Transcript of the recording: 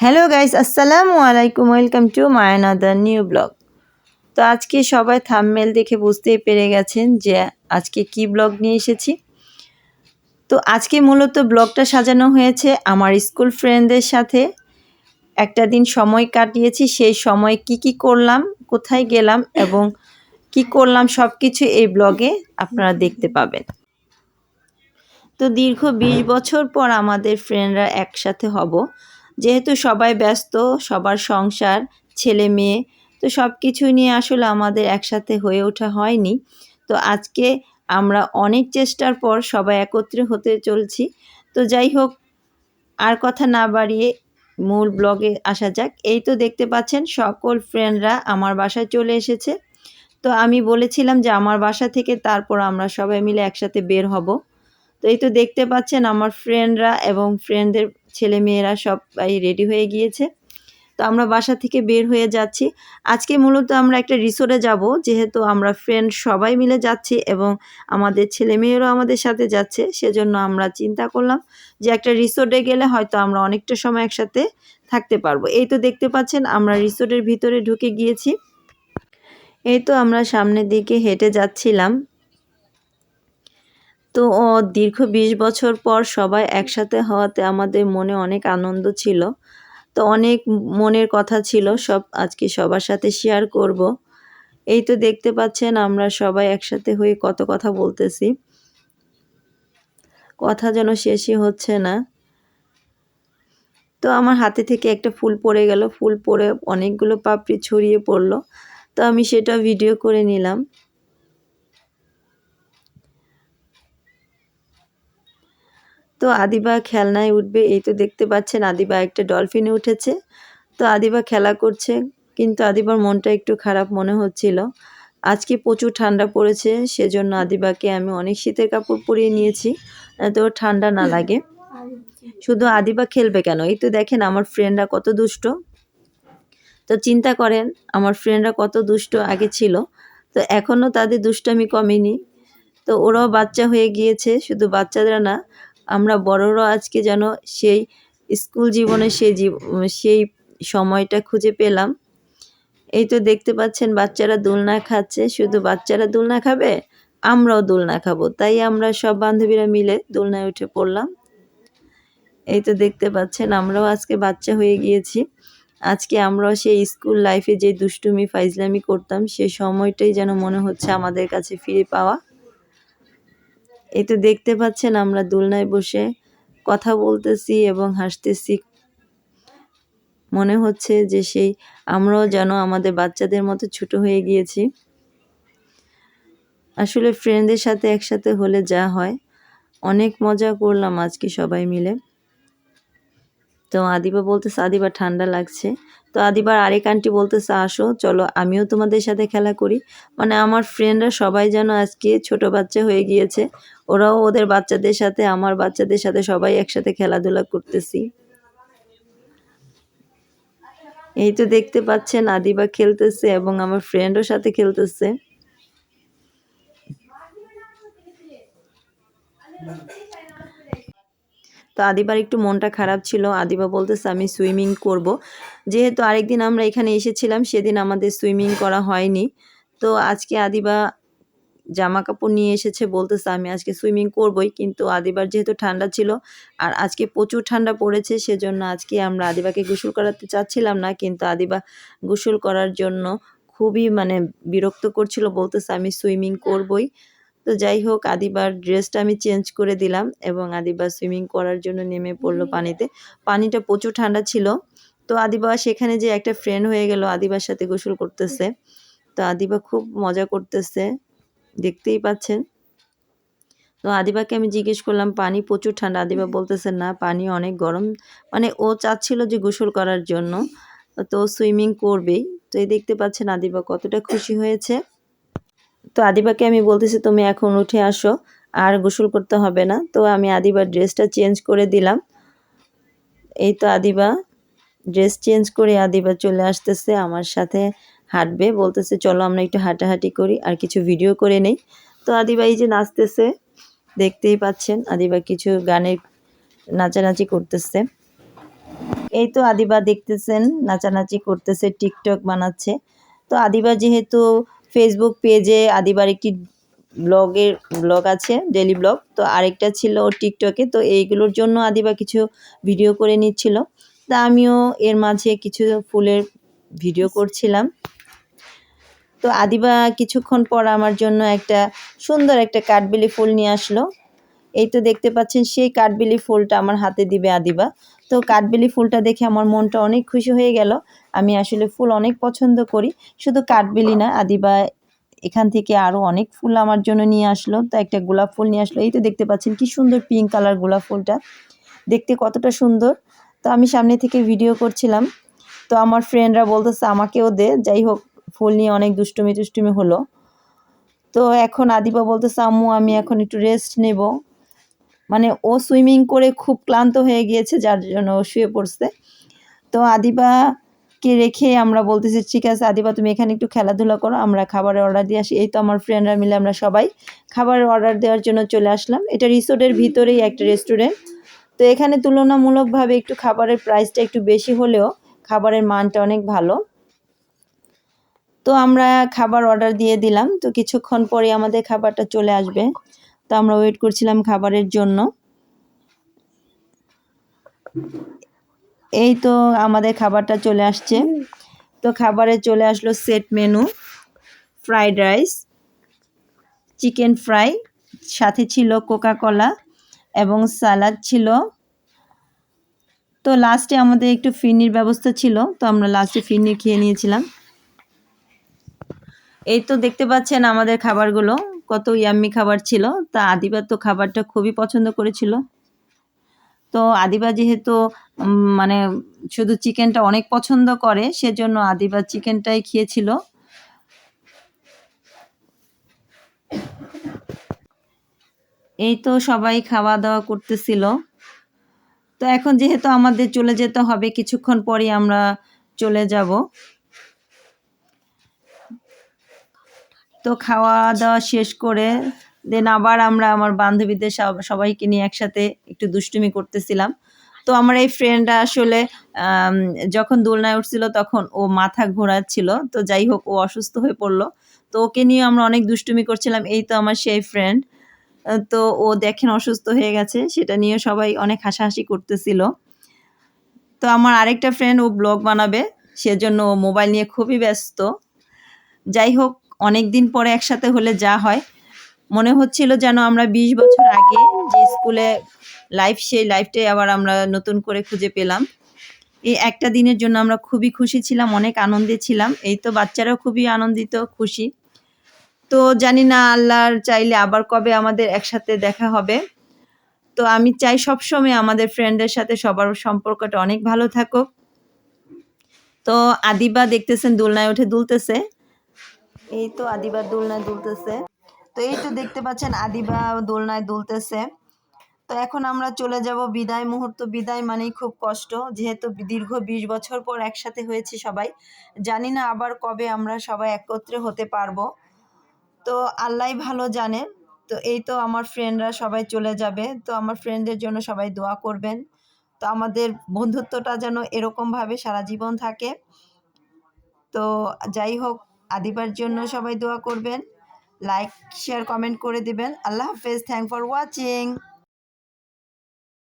Hello guys আসসালামু আলাইকুম welcome to my another new vlog তো আজকে সবাই থামমেল দেখে বুঝতেই পেরে গেছেন যে আজকে কি ব্লগ নিয়ে এসেছি। তো আজকে মূলত ব্লগটা সাজানো হয়েছে আমার স্কুল ফ্রেন্ডদের সাথে। একটা দিন সময় কাটিয়েছি, সেই সময় কি কি করলাম, কোথায় গেলাম এবং কি করলাম সব কিছু এই ব্লগে আপনারা দেখতে পাবেন। তো দীর্ঘ ২০ বছর পর আমাদের ফ্রেন্ডরা একসাথে হব। যেহেতু সবাই ব্যস্ত, সবার সংসার, ছেলে মেয়ে, তো সব কিছু নিয়ে আসলে আমাদের একসাথে হয়ে ওঠা হয়নি। তো আজকে আমরা অনেক চেষ্টার পর সবাই একত্রে হতে চলছি। তো যাই হোক, আর কথা না বাড়িয়ে মূল ব্লগে আসা যাক। এই তো দেখতে পাচ্ছেন, সকল ফ্রেন্ডরা আমার বাসায় চলে এসেছে। তো আমি বলেছিলাম যে আমার বাসা থেকে তারপর আমরা সবাই মিলে একসাথে বের হব। তো এই তো দেখতে পাচ্ছেন আমার ফ্রেন্ডরা এবং ফ্রেন্ডদের ছেলে মেয়েরা সবাই রেডি হয়ে গিয়েছে। তো আমরা বাসা থেকে বের হয়ে যাচ্ছি। আজকে মূলত আমরা একটা রিসোর্টে যাব, যেহেতু আমরা ফ্রেন্ড সবাই মিলে যাচ্ছি এবং আমাদের ছেলে মেয়েরাও আমাদের সাথে যাচ্ছে, সেজন্য আমরা চিন্তা করলাম যে একটা রিসোর্টে গেলে হয়তো আমরা অনেকটা সময় একসাথে থাকতে পারব। এই তো দেখতে পাচ্ছেন, আমরা রিসোর্টের ভিতরে ঢুকে গিয়েছি। এই তো আমরা সামনের দিকে হেঁটে যাচ্ছিলাম। তো দীর্ঘ ২০ বছর পর সবাই একসাথে হওয়াতে আমাদের মনে অনেক আনন্দ ছিল। তো, অনেক মনের কথা ছিল, সব আজকে সবার সাথে শেয়ার করব। এই তো দেখতে পাচ্ছেন, আমরা সবাই একসাথে হয়ে কত কথা বলতেছি। কথা যেন শেষই হচ্ছে না। তো, আমার হাতে থেকে একটা ফুল পড়ে গেল। ফুল পড়ে অনেকগুলো পাপড়ি ছড়িয়ে পড়ল। তো, আমি সেটা ভিডিও করে নিলাম। তো আদিবা খেলনায় উঠবে, এই তো দেখতে পাচ্ছেন আদিবা একটা ডলফিনে উঠেছে। তো আদিবা খেলা করছে, কিন্তু আদিবার মনটা একটু খারাপ মনে হচ্ছিল। আজকে প্রচুর ঠান্ডা পড়েছে, সেজন্য আদিবাকে আমি অনেক শীতের কাপড় পরিয়ে নিয়েছি তো ঠান্ডা না লাগে। শুধু আদিবা খেলবে কেন? এই তো দেখেন আমার ফ্রেন্ডরা কত দুষ্ট। তো চিন্তা করেন, আমার ফ্রেন্ডরা কত দুষ্ট আগে ছিল, তো এখনও তাদের দুষ্টামি কমেনি। তো ওরাও বাচ্চা হয়ে গিয়েছে, শুধু বাচ্চাদের না আমরা বড়রাও আজকে যেন সেই স্কুল জীবনে সেই জীব, সেই সময়টা খুঁজে পেলাম। এই তো দেখতে পাচ্ছেন বাচ্চারা দোলনা খাচ্ছে। শুধু বাচ্চারা দোলনা খাবে, আমরাও দোলনা খাব। তাই আমরা সব বান্ধবীরা মিলে দোলনায় উঠে পড়লাম। এই তো দেখতে পাচ্ছেন আমরাও আজকে বাচ্চা হয়ে গিয়েছি। আজকে আমরাও সেই স্কুল লাইফে যে দুষ্টুমি, ফাইজলামি করতাম সেই সময়টাই যেন মনে হচ্ছে আমাদের কাছে ফিরে পাওয়া। তো দেখতে পাচ্ছেন আমরা দোলনায় বসে কথা বলতেছি এবং হাসতেছি। মনে হচ্ছে যে সেই আমরাও যেন আমাদের বাচ্চাদের মতো ছোট হয়ে গিয়েছি। আসলে ফ্রেন্ডদের সাথে একসাথে হলে যা হয়, অনেক মজা করলাম আজকে সবাই মিলে। তো আদিবা বলতেছে, আদিবা, ঠান্ডা লাগছে। তো আদিবার আরেক আন্টি বলতেছে, আসো, চলো, আমিও তোমাদের সাথে খেলা করি। মানে আমার ফ্রেন্ডরা সবাই যেন আজকে ছোট বাচ্চা হয়ে গিয়েছে। ওরাও ওদের বাচ্চাদের সাথে, আমার বাচ্চাদের সাথে সবাই একসাথে খেলাধুলা করতেছি। এই তো দেখতে পাচ্ছেন, আদিবা খেলতেছে এবং আমার ফ্রেন্ডও সাথে খেলতেছে। তো আদিবার একটু মনটা খারাপ ছিল। আদিবা বলতেছে, আমি সুইমিং করব। যেহেতু আরেকদিন আমরা এখানে এসেছিলাম, সেদিন আমাদের সুইমিং করা হয়নি। তো আজকে আদিবা জামা কাপড় নিয়ে এসেছে, বলতেছে, আমি আজকে সুইমিং করবই। কিন্তু আদিবার যেহেতু ঠান্ডা ছিল আর আজকে প্রচুর ঠান্ডা পড়েছে, সেজন্য আজকে আমরা আদিবাকে গোসল করাতে চাচ্ছিলাম না। কিন্তু আদিবা গোসল করার জন্য খুবই মানে বিরক্ত করছিল, বলতেছে, আমি সুইমিং করবই। তো যাই হোক আদিবার ড্রেসটা আমি চেঞ্জ করে দিলাম এবং আদিবা সুইমিং করার জন্য নেমে পড়ল পানিতে। পানিটা প্রচুর ঠান্ডা ছিল। তো আদিবা সেখানে যে একটা ফ্রেন্ড হয়ে গেল আদিবার সাথে গোসল করতেছে। তো আদিবা খুব মজা করতেছে। দেখতেই পাচ্ছেন। তো আদিবাকে আমি জিজ্ঞেস করলাম পানি প্রচুর ঠান্ডা? আদিবা বলতেছে না পানি অনেক গরম। মানে ও চাচ্ছিল যে গোসল করার জন্য। তো সুইমিং করবেই। তো এই দেখতে পাচ্ছেন আদিবা কতটা খুশি হয়েছে। তো আদিবাকে আমি বলতেছি, তুমি এখন উঠে আসো, আর গোসল করতে হবে না। তো আমি আদিবার ড্রেসটা চেঞ্জ করে দিলাম। এই তো আদিবা, ড্রেস চেঞ্জ করে আদিবা চলে আসতেছে, আমার সাথে হাঁটবে। বলতেছে, চলো আমরা একটু হাঁটাহাঁটি করি, আর কিছু ভিডিও করে নেই। তো আদিবা এই যে নাচতেছে, দেখতেই পাচ্ছেন আদিবা কিছু গানের নাচানাচি করতেছে। এই তো আদিবা দেখতেছেন, নাচানাচি করতেছে, টিকটক বানাচ্ছে। তো আদিবা যেহেতু ফেসবুক পেজে আদিবার একটি ব্লগের ব্লগ আছে ডেলি ব্লগ তো আরেকটা ছিল টিকটকে তো এইগুলোর জন্য আদিবা কিছু ভিডিও করে নিচ্ছিল। তা আমিও এর মাঝে কিছু ফুলের ভিডিও করছিলাম। তো আদিবা কিছুক্ষণ পর আমার জন্য একটা সুন্দর একটা কাঠবেলি ফুল নিয়ে আসলো। এই তো দেখতে পাচ্ছেন, সেই কাঠবেলি ফুলটা আমার হাতে দিবে আদিবা তো কাঠবেলি ফুলটা দেখে আমার মনটা অনেক খুশি হয়ে গেল। আমি আসলে ফুল অনেক পছন্দ করি। শুধু কাঠবেলি না, আদিবা এখান থেকে আরও অনেক ফুল আমার জন্য নিয়ে আসলো। তো একটা গোলাপ ফুল নিয়ে আসলো। এই তো দেখতে পাচ্ছেন কি সুন্দর পিঙ্ক কালার গোলাপ ফুলটা। দেখতে কতটা সুন্দর। তো আমি সামনে থেকে ভিডিও করছিলাম। তো আমার ফ্রেন্ডরা বলতেছে, আমাকেও দে। যাই হোক, ফুল নিয়ে অনেক দুষ্টুমি টুষ্টুমি হলো। তো এখন আদিবা বলতেছে, আম্মু, আমি এখন একটু রেস্ট নেব। মানে ও সুইমিং করে খুব ক্লান্ত হয়ে গিয়েছে, যার জন্য ও শুয়ে পড়ছে। তো আদিবাকে রেখে আমরা বলতেছি, ঠিক আছে আদিবা, তুমি এখানে একটু খেলাধুলা করো, আমরা খাবারের অর্ডার দিয়ে আসি। এই তো আমার ফ্রেন্ডরা মিলে আমরা সবাই খাবারের অর্ডার দেওয়ার জন্য চলে আসলাম। এটা রিসোর্টের ভিতরেই একটা রেস্টুরেন্ট তো এখানে তুলনামূলকভাবে একটু খাবারের প্রাইসটা একটু বেশি হলেও খাবারের মানটা অনেক ভালো। তো আমরা খাবার অর্ডার দিয়ে দিলাম। তো কিছুক্ষণ পরে আমাদের খাবারটা চলে আসবে। তো আমরা ওয়েট করছিলাম খাবারের জন্য। এই তো আমাদের খাবারটা চলে আসছে। তো খাবারে চলে আসলো set menu fried rice chicken fry সাথে ছিল কোকা কলা এবং সালাদ ছিল। তো লাস্টে আমাদের একটু ফিরনির ব্যবস্থা ছিল, তো আমরা লাস্টে ফিরনি খেয়ে নিয়েছিলাম। এই তো দেখতে পাচ্ছেন আমাদের খাবারগুলো। কত ইয়াম্মি খাবার ছিল, তা আদিবা তো খাবারটা খুবই পছন্দ করেছিল। তো আদিবা যেহেতু মানে শুধু চিকেনটা অনেক পছন্দ করে, সেজন্য আদিবা চিকেনটাই খেয়েছিল। এই তো সবাই খাওয়া দাওয়া করতেছিল। তো এখন যেহেতু আমাদের চলে যেতে হবে, কিছুক্ষণ পরই আমরা চলে যাব। তো খাওয়া দাওয়া শেষ করে দেন আবার আমরা আমার বান্ধবীদের সবাইকে নিয়ে একসাথে একটু দুষ্টুমি করতেছিলাম। তো আমার এই ফ্রেন্ডটা আসলে যখন দোলনায় উঠছিল তখন ও মাথা ঘোরাচ্ছিল। তো যাই হোক, ও অসুস্থ হয়ে পড়ল। তো ওকে নিয়ে আমরা অনেক দুষ্টুমি করছিলাম। এই তো আমার সেই ফ্রেন্ড তো ও দেখেন অসুস্থ হয়ে গেছে, সেটা নিয়ে সবাই অনেক হাসাহাসি করতেছিল। তো আমার আরেকটা ফ্রেন্ড ও ব্লগ বানাবে, সেজন্য ও মোবাইল নিয়ে খুবই ব্যস্ত। যাই হোক অনেক দিন পরে একসাথে হলে যা হয়। মনে হচ্ছিল যেন আমরা ২০ বছর আগে যে স্কুলে লাইফ সেই লাইফটাই আবার আমরা নতুন করে খুঁজে পেলাম। এই একটা দিনের জন্য আমরা খুবই খুশি ছিলাম, অনেক আনন্দে ছিলাম। এই তো বাচ্চারাও খুবই আনন্দিত, খুশি। তো জানি না আল্লাহর চাইলে আবার কবে আমাদের একসাথে দেখা হবে। তো আমি চাই সবসময় আমাদের ফ্রেন্ডের সাথে সবার সম্পর্কটা অনেক ভালো থাকুক। তো আদিবা দেখতেছেন, দোলনায় উঠে দুলতেছে। এই তো আদিবা দোলনায় দুলতেছে। তো এই তো দেখতে পাচ্ছেন আদিবা দোলনায় দুলতেছে। তো এখন আমরা চলে যাব বিদায় মুহূর্ত। বিদায় মানেই খুব কষ্ট, যেহেতু দীর্ঘ বিশ বছর পর একসাথে হয়েছি সবাই। জানি না আবার কবে আমরা সবাই একত্রে হতে পারব। তো আল্লাহ ভালো জানে। তো এই তো আমার ফ্রেন্ডরা সবাই চলে যাবে। তো আমার ফ্রেন্ডদের জন্য সবাই দোয়া করবেন। তো আমাদের বন্ধুত্বটা যেন এরকমভাবে সারা জীবন থাকে। তো যাই হোক আদিবার জন্য সবাই দোয়া করবেন। লাইক শেয়ার কমেন্ট করে দেবেন। আল্লাহ হাফেজ। Thank for watching